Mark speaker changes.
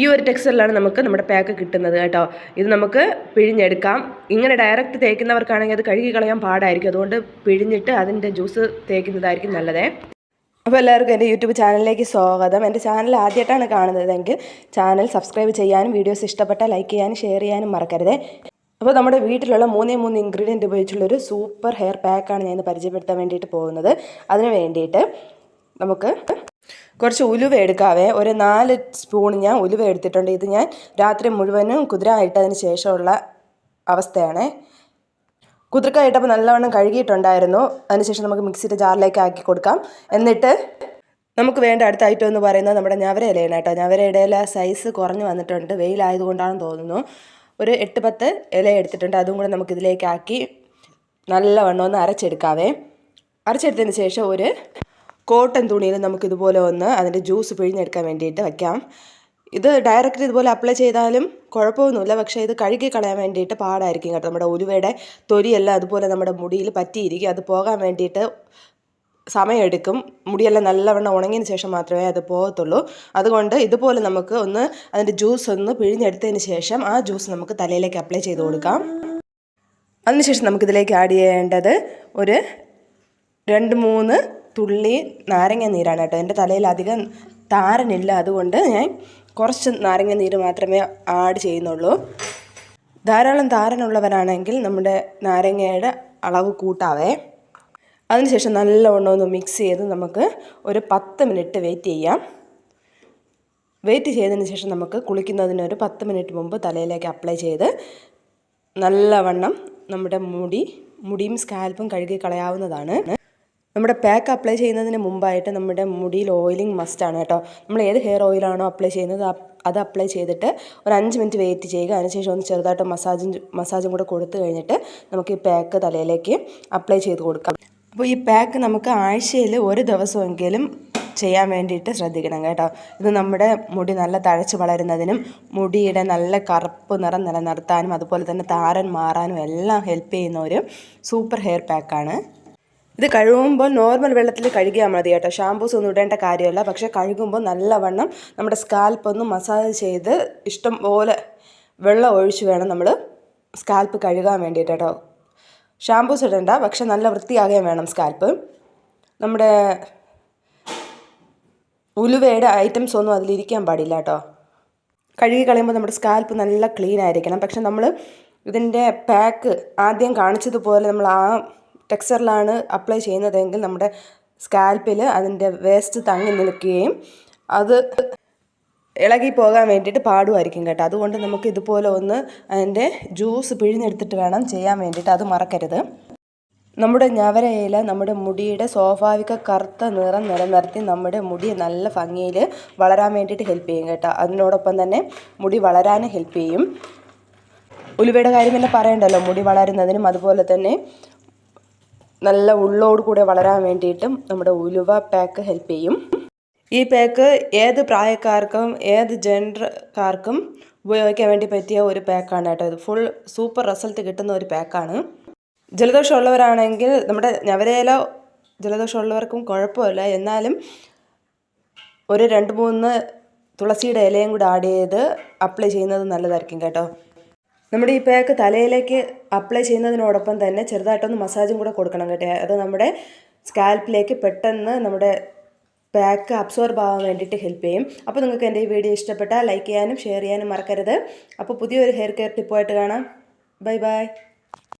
Speaker 1: ഈ ഒരു ടെക്സ്ചറിലാണ് നമുക്ക് നമ്മുടെ പാക്ക് കിട്ടുന്നത് കേട്ടോ. ഇത് നമുക്ക് പിഴിഞ്ഞെടുക്കാം. ഇങ്ങനെ ഡയറക്റ്റ് തേക്കുന്നവർക്കാണെങ്കിൽ അത് കഴുകി കളയാൻ പാടായിരിക്കും. അതുകൊണ്ട് പിഴിഞ്ഞിട്ട് അതിന്റെ ജ്യൂസ് തേക്കുന്നതായിരിക്കും നല്ലതേ. അപ്പോൾ എല്ലാവർക്കും എന്റെ യൂട്യൂബ് ചാനലിലേക്ക് സ്വാഗതം. എന്റെ ചാനൽ ആദ്യമായിട്ടാണ് കാണുന്നതെങ്കിൽ ചാനൽ സബ്സ്ക്രൈബ് ചെയ്യാനും വീഡിയോസ് ഇഷ്ടപ്പെട്ടാൽ ലൈക്ക് ചെയ്യാനും ഷെയർ ചെയ്യാനും മറക്കരുതേ. അപ്പോൾ നമ്മുടെ വീട്ടിലുള്ള മൂന്നേ മൂന്ന് ഇൻഗ്രീഡിയന്റ് ഉപയോഗിച്ചുള്ളൊരു സൂപ്പർ ഹെയർ പാക്കാണ് ഞാൻ ഇന്ന് പരിചയപ്പെടുത്താൻ വേണ്ടിയിട്ട് പോകുന്നത്. അതിന് വേണ്ടിയിട്ട് നമുക്ക് കുറച്ച് ഉലുവ എടുക്കാവേ. ഒരു നാല് സ്പൂൺ ഞാൻ ഉലുവ എടുത്തിട്ടുണ്ട്. ഇത് ഞാൻ രാത്രി മുഴുവനും കുതിര ഇട്ടതിന് ശേഷമുള്ള അവസ്ഥയാണ്. കുതിർക്ക ഇട്ടപ്പോൾ നല്ലവണ്ണം കഴുകിയിട്ടുണ്ടായിരുന്നു. അതിനുശേഷം നമുക്ക് മിക്സിയുടെ ജാറിലേക്ക് ആക്കി കൊടുക്കാം. എന്നിട്ട് നമുക്ക് വേണ്ട അടുത്ത ഐറ്റം എന്ന് പറയുന്നത് നമ്മുടെ ഞവര ഇലയാണ് കേട്ടോ. ഞവര ഇടയിലെ സൈസ് കുറഞ്ഞു വന്നിട്ടുണ്ട്. വെയിലായതുകൊണ്ടാണെന്ന് തോന്നുന്നു. ഒരു എട്ട് പത്ത് ഇല എടുത്തിട്ടുണ്ട്. അതും കൂടെ നമുക്ക് ഇതിലേക്ക് ആക്കി നല്ലവണ്ണം ഒന്ന് അരച്ചെടുക്കാവേ. അരച്ചെടുത്തതിന് ശേഷം ഒരു കോട്ടൺ തുണിയിൽ നമുക്ക് ഇതുപോലെ ഒന്ന് അതിന്റെ ജ്യൂസ് പിഴിഞ്ഞെടുക്കാൻ വേണ്ടിയിട്ട് വയ്ക്കാം ഇത് ഡയറക്റ്റ് ഇതുപോലെ അപ്ലൈ ചെയ്താലും കുഴപ്പമൊന്നുമില്ല. പക്ഷേ ഇത് കഴുകി കളയാൻ വേണ്ടിയിട്ട് പാടായിരിക്കും കേട്ടോ. നമ്മുടെ ഉലുവയുടെ തൊലിയെല്ലാം അതുപോലെ നമ്മുടെ മുടിയിൽ പറ്റിയിരിക്കും. അത് പോകാൻ വേണ്ടിയിട്ട് സമയമെടുക്കും. മുടിയെല്ലാം നല്ലവണ്ണം ഉണങ്ങിയതിന് ശേഷം മാത്രമേ അത് പോകത്തുള്ളൂ. അതുകൊണ്ട് ഇതുപോലെ നമുക്ക് ഒന്ന് അതിന്റെ ജ്യൂസ് ഒന്ന് പിഴിഞ്ഞെടുത്തതിന് ശേഷം ആ ജ്യൂസ് നമുക്ക് തലയിലേക്ക് അപ്ലൈ ചെയ്ത് കൊടുക്കാം. അതിനുശേഷം നമുക്കിതിലേക്ക് ആഡ് ചെയ്യേണ്ടത് ഒരു രണ്ട് മൂന്ന് തുള്ളി നാരങ്ങ നീരാണ് കേട്ടോ. എന്റെ തലയിൽ അധികം താരനില്ല അതുകൊണ്ട് ഞാൻ കുറച്ച് നാരങ്ങ നീര് മാത്രമേ ആഡ് ചെയ്യുന്നുള്ളൂ. ധാരാളം താരനുള്ളവരാണെങ്കിൽ നമ്മുടെ നാരങ്ങയുടെ അളവ് കൂട്ടാവേ. അതിനുശേഷം നല്ലവണ്ണം ഒന്ന് മിക്സ് ചെയ്ത് നമുക്ക് ഒരു പത്ത് മിനിറ്റ് വെയിറ്റ് ചെയ്യാം. വെയിറ്റ് ചെയ്തതിന് ശേഷം നമുക്ക് കുളിക്കുന്നതിന് ഒരു പത്ത് മിനിറ്റ് മുമ്പ് തലയിലേക്ക് അപ്ലൈ ചെയ്ത് നല്ലവണ്ണം നമ്മുടെ മുടി മുടിയും സ്കാൽപ്പും കഴുകി കളയാവുന്നതാണ്. നമ്മുടെ പാക്ക് അപ്ലൈ ചെയ്യുന്നതിന് മുമ്പായിട്ട് നമ്മുടെ മുടിയിൽ ഓയിലിംഗ് മസ്റ്റാണ് കേട്ടോ. നമ്മൾ ഏത് ഹെയർ ഓയിലാണോ അപ്ലൈ ചെയ്യുന്നത് അത് അപ്ലൈ ചെയ്തിട്ട് ഒരു അഞ്ച് മിനിറ്റ് വെയിറ്റ് ചെയ്യുക. അതിനുശേഷം ഒന്ന് ചെറുതായിട്ട് മസാജും മസാജും കൂടെ കൊടുത്തു കഴിഞ്ഞിട്ട് നമുക്ക് ഈ പാക്ക് തലയിലേക്ക് അപ്ലൈ ചെയ്ത് കൊടുക്കാം. അപ്പോൾ ഈ പാക്ക് നമുക്ക് ആഴ്ചയിൽ ഒരു ദിവസമെങ്കിലും ചെയ്യാൻ വേണ്ടിയിട്ട് ശ്രദ്ധിക്കണം കേട്ടോ. ഇത് നമ്മുടെ മുടി നല്ല തഴച്ച് വളരുന്നതിനും മുടിയുടെ നല്ല കറുപ്പ് നിറം നിലനിർത്താനും അതുപോലെ തന്നെ താരൻ മാറാനും എല്ലാം ഹെൽപ്പ് ചെയ്യുന്ന ഒരു സൂപ്പർ ഹെയർ പാക്കാണ് ഇത് കഴുകുമ്പോൾ നോർമൽ വെള്ളത്തിൽ കഴുകിയാൽ മതി കേട്ടോ. ഷാമ്പൂസ് ഒന്നും ഇടേണ്ട കാര്യമല്ല. പക്ഷേ കഴുകുമ്പോൾ നല്ലവണ്ണം നമ്മുടെ സ്കാൽപ്പ് ഒന്ന് മസാജ് ചെയ്ത് ഇഷ്ടം പോലെ വെള്ളം ഒഴിച്ച് വേണം നമ്മൾ സ്കാൽപ്പ് കഴുകാൻ വേണ്ടിയിട്ട് കേട്ടോ. ഷാമ്പൂസ് ഇടേണ്ട. പക്ഷെ നല്ല വൃത്തിയാകുകയും വേണം സ്കാൽപ്പ് നമ്മുടെ ഉലുവയുടെ ഐറ്റംസ് ഒന്നും അതിലിരിക്കാൻ പാടില്ല കേട്ടോ. കഴുകി കളയുമ്പോൾ നമ്മുടെ സ്കാൽപ്പ് നല്ല ക്ലീൻ ആയിരിക്കണം. പക്ഷെ നമ്മൾ ഇതിന്റെ പാക്ക് ആദ്യം കാണിച്ചതുപോലെ നമ്മൾ ആ ടെക്സ്ചറിലാണ് അപ്ലൈ ചെയ്യുന്നതെങ്കിൽ നമ്മുടെ സ്കാൽപ്പിൽ അതിന്റെ വേസ്റ്റ് തങ്ങി നിൽക്കുകയും അത് ഇളകി പോകാൻ വേണ്ടിയിട്ട് പാടുമായിരിക്കും കേട്ടോ. അതുകൊണ്ട് നമുക്ക് ഇതുപോലെ ഒന്ന് അതിന്റെ ജ്യൂസ് പിഴിഞ്ഞെടുത്തിട്ട് വേണം ചെയ്യാൻ വേണ്ടിയിട്ട്. അത് മറക്കരുത്. നമ്മുടെ ഞവരയില നമ്മുടെ മുടിയുടെ സ്വാഭാവിക കറുത്ത നിറം നിലനിർത്തി നമ്മുടെ മുടി നല്ല ഭംഗിയിൽ വളരാൻ വേണ്ടിയിട്ട് ഹെൽപ്പ് ചെയ്യും കേട്ടോ. അതിനോടൊപ്പം തന്നെ മുടി വളരാനും ഹെൽപ്പ് ചെയ്യും. ഉലുവയുടെ കാര്യം തന്നെ പറയണ്ടല്ലോ. മുടി വളരുന്നതിനും അതുപോലെ തന്നെ നല്ല ഉള്ളോട് കൂടെ വളരാൻ വേണ്ടിയിട്ടും നമ്മുടെ ഉലുവ പാക്ക് ഹെൽപ്പ് ചെയ്യും. ഈ പാക്ക് ഏത് പ്രായക്കാർക്കും ഏത് ജെൻഡർക്കാർക്കും ഉപയോഗിക്കാൻ വേണ്ടി പറ്റിയ ഒരു പാക്കാണ് കേട്ടോ ഇത്. ഫുൾ സൂപ്പർ റിസൾട്ട് കിട്ടുന്ന ഒരു പാക്കാണ് ജലദോഷമുള്ളവരാണെങ്കിൽ നമ്മുടെ ഞവരയില ജലദോഷമുള്ളവർക്കും കുഴപ്പമില്ല. എന്നാലും ഒരു രണ്ട് മൂന്ന് തുളസിയുടെ ഇലയും കൂടെ ആഡ് ചെയ്ത് അപ്ലൈ ചെയ്യുന്നത് നല്ലതായിരിക്കും കേട്ടോ. നമ്മുടെ ഈ പാക്ക് തലയിലേക്ക് അപ്ലൈ ചെയ്യുന്നതിനോടൊപ്പം തന്നെ ചെറുതായിട്ടൊന്ന് മസാജും കൂടെ കൊടുക്കണം കേട്ടോ. അത് നമ്മുടെ സ്കാൽപ്പിലേക്ക് പെട്ടെന്ന് നമ്മുടെ പാക്ക് അബ്സോർബ് ആവാൻ വേണ്ടിയിട്ട് ഹെൽപ്പ് ചെയ്യും. അപ്പോൾ നിങ്ങൾക്ക് എന്റെ ഈ വീഡിയോ ഇഷ്ടപ്പെട്ടാൽ ലൈക്ക് ചെയ്യാനും ഷെയർ ചെയ്യാനും മറക്കരുത്. അപ്പോൾ പുതിയൊരു ഹെയർ കെയർ ടിപ്പായിട്ട് കാണാം. Bye bye